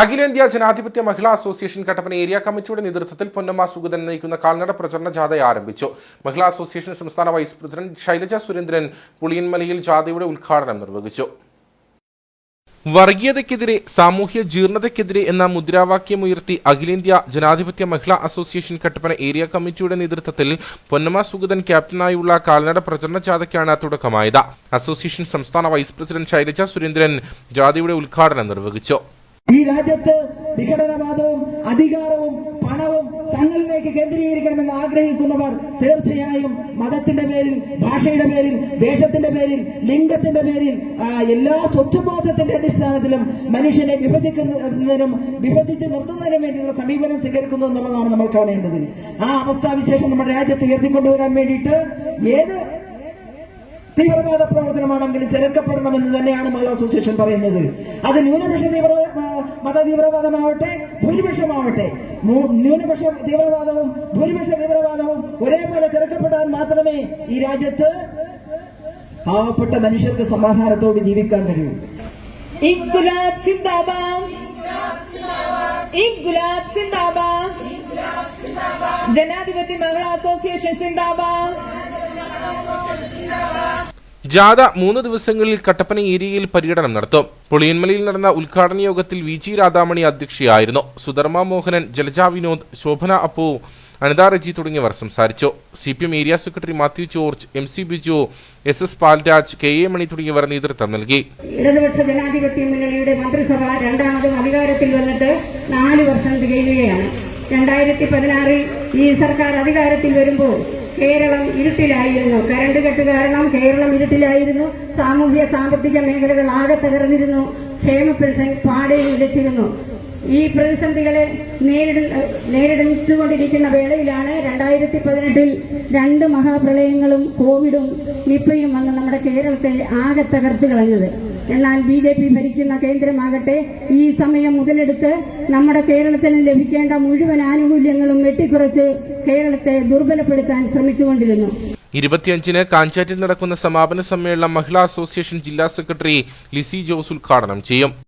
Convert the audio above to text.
അഖിലേന്ത്യാ ജനാധിപത്യ മഹിളാ association Kattappana area കമ്മിറ്റിയുടെ നേതൃത്വത്തിൽ പൊന്നമ്മ സുഗതൻ നയിക്കുന്ന കാൽനട പ്രചരണ ജാഥ ആരംഭിച്ചു. മഹിളാ അസോസിയേഷൻ സംസ്ഥാന വൈസ് പ്രസിഡന്റ് ശൈലജ സുരേന്ദ്രൻ പുളിയൻമലയിൽ ജാഥയുടെ ഉദ്ഘാടനം നിർവഹിച്ചു. വർഗീയതയ്ക്കെതിരെ സാമൂഹ്യ ജീർണതയ്ക്കെതിരെ എന്ന മുദ്രാവാക്യമുയർത്തി അഖിലേന്ത്യാ ജനാധിപത്യ മഹിളാ അസോസിയേഷൻ കട്ടപ്പന ഏരിയ കമ്മിറ്റിയുടെ നേതൃത്വത്തിൽ പൊന്നമ്മ സുഗതൻ ക്യാപ്റ്റനായുള്ള കാൽനട പ്രചരണ ജാഥയ്ക്കാണ് തുടക്കമായത്. അസോസിയേഷൻ സംസ്ഥാന വൈസ് പ്രസിഡന്റ് ശൈലജ സുരേന്ദ്രൻ ജാഥയുടെ ഉദ്ഘാടനം നിർവഹിച്ചു. ഈ രാജ്യത്ത് വിഘടനവാദവും അധികാരവും പണവും തങ്ങളിലേക്ക് കേന്ദ്രീകരിക്കണമെന്ന് ആഗ്രഹിക്കുന്നവർ തീർച്ചയായും മതത്തിന്റെ പേരിൽ ഭാഷയുടെ പേരിൽ വേഷത്തിന്റെ പേരിൽ ലിംഗത്തിന്റെ പേരിൽ എല്ലാ സ്വത്വബോധത്തിന്റെ അടിസ്ഥാനത്തിലും മനുഷ്യനെ വിഭജിക്കുന്നതിനും വിഭജിച്ച് നിർത്തുന്നതിനും വേണ്ടിയുള്ള സമീപനം സ്വീകരിക്കുന്നു എന്നുള്ളതാണ് നമ്മൾ കാണേണ്ടത്. ആ അവസ്ഥാവിശേഷം നമ്മുടെ രാജ്യത്ത് ഉയർത്തിക്കൊണ്ടുവരാൻ വേണ്ടിയിട്ട് ഏത് തീവ്രവാദ പ്രവർത്തനമാണെങ്കിലും തിരക്കപ്പെടണമെന്ന് തന്നെയാണ് മഹിളാ അസോസിയേഷൻ പറയുന്നത്. അത് ന്യൂനപക്ഷ തീവ്ര മത തീവ്രവാദമാവട്ടെ ഭൂരിപക്ഷമാവട്ടെ. ന്യൂനപക്ഷ തീവ്രവാദവും ഭൂരിപക്ഷ തീവ്രവാദവും ഒരേപോലെ തിരക്കപ്പെടാൻ മാത്രമേ ഈ രാജ്യത്ത് പാവപ്പെട്ട മനുഷ്യർക്ക് സമാധാനത്തോട് ജീവിക്കാൻ കഴിയൂ. ജനാധിപത്യ മഹിളാ അസോസിയേഷൻ സിന്ദാബാദ് ജാഥ മൂന്ന് ദിവസങ്ങളിൽ കട്ടപ്പന ഏരിയയിൽ പര്യടനം നടത്തും. പുളിയന്മലയിൽ നടന്ന ഉദ്ഘാടന യോഗത്തിൽ വി ജി രാധാമണി അധ്യക്ഷയായിരുന്നു. സുധർമ്മ മോഹനൻ ജലജ വിനോദ് ശോഭന അപ്പു അനിത റജി തുടങ്ങിയവർ സംസാരിച്ചു. C P M area secretary Mathew George M C Biju S S Palraj K A Mani തുടങ്ങിയവർ നേതൃത്വം നൽകി. ഇടതുപക്ഷ ജനാധിപത്യ മുന്നണിയുടെ മന്ത്രിസഭ രണ്ടാമതും അധികാരത്തിൽ വന്നിട്ട് നാല് വർഷം തികയുകയാണ്. രണ്ടായിരത്തി പതിനാറിൽ ഈ സർക്കാർ അധികാരത്തിൽ വരുമ്പോൾ കേരളം ഇരുട്ടിലായിരുന്നു. കരണ്ട് കെട്ട് കാരണം കേരളം ഇരുട്ടിലായിരുന്നു. സാമൂഹ്യ സാമ്പത്തിക മേഖലകൾ ആകെ തകർന്നിരുന്നു. ക്ഷേമ പെൻഷൻ പാടെ നിലച്ചിരുന്നു ഈ പ്രതിസന്ധികളെ നേരിട നേരിട്ടുകൊണ്ടിരിക്കുന്ന വേളയിലാണ് രണ്ടായിരത്തി പതിനെട്ടിൽ രണ്ട് മഹാപ്രളയങ്ങളും കോവിഡും നിപ്പയും വന്ന് നമ്മുടെ കേരളത്തെ ആകെ തകർത്ത് കളഞ്ഞത്. എന്നാൽ ബി ജെ പി ഭരിക്കുന്ന കേന്ദ്രമാകട്ടെ ഈ സമയം മുതലെടുത്ത് നമ്മുടെ കേരളത്തിന് ലഭിക്കേണ്ട മുഴുവൻ ആനുകൂല്യങ്ങളും വെട്ടിക്കുറച്ച് കേരളത്തെ ദുർബലപ്പെടുത്താൻ ശ്രമിച്ചുകൊണ്ടിരുന്നു. ഇരുപത്തിയഞ്ചിന് കാഞ്ചാറ്റിൽ നടക്കുന്ന സമാപന സമ്മേളനം മഹിളാ അസോസിയേഷൻ ജില്ലാ സെക്രട്ടറി ലിസി ജോസ് ഉദ്ഘാടനം ചെയ്യും.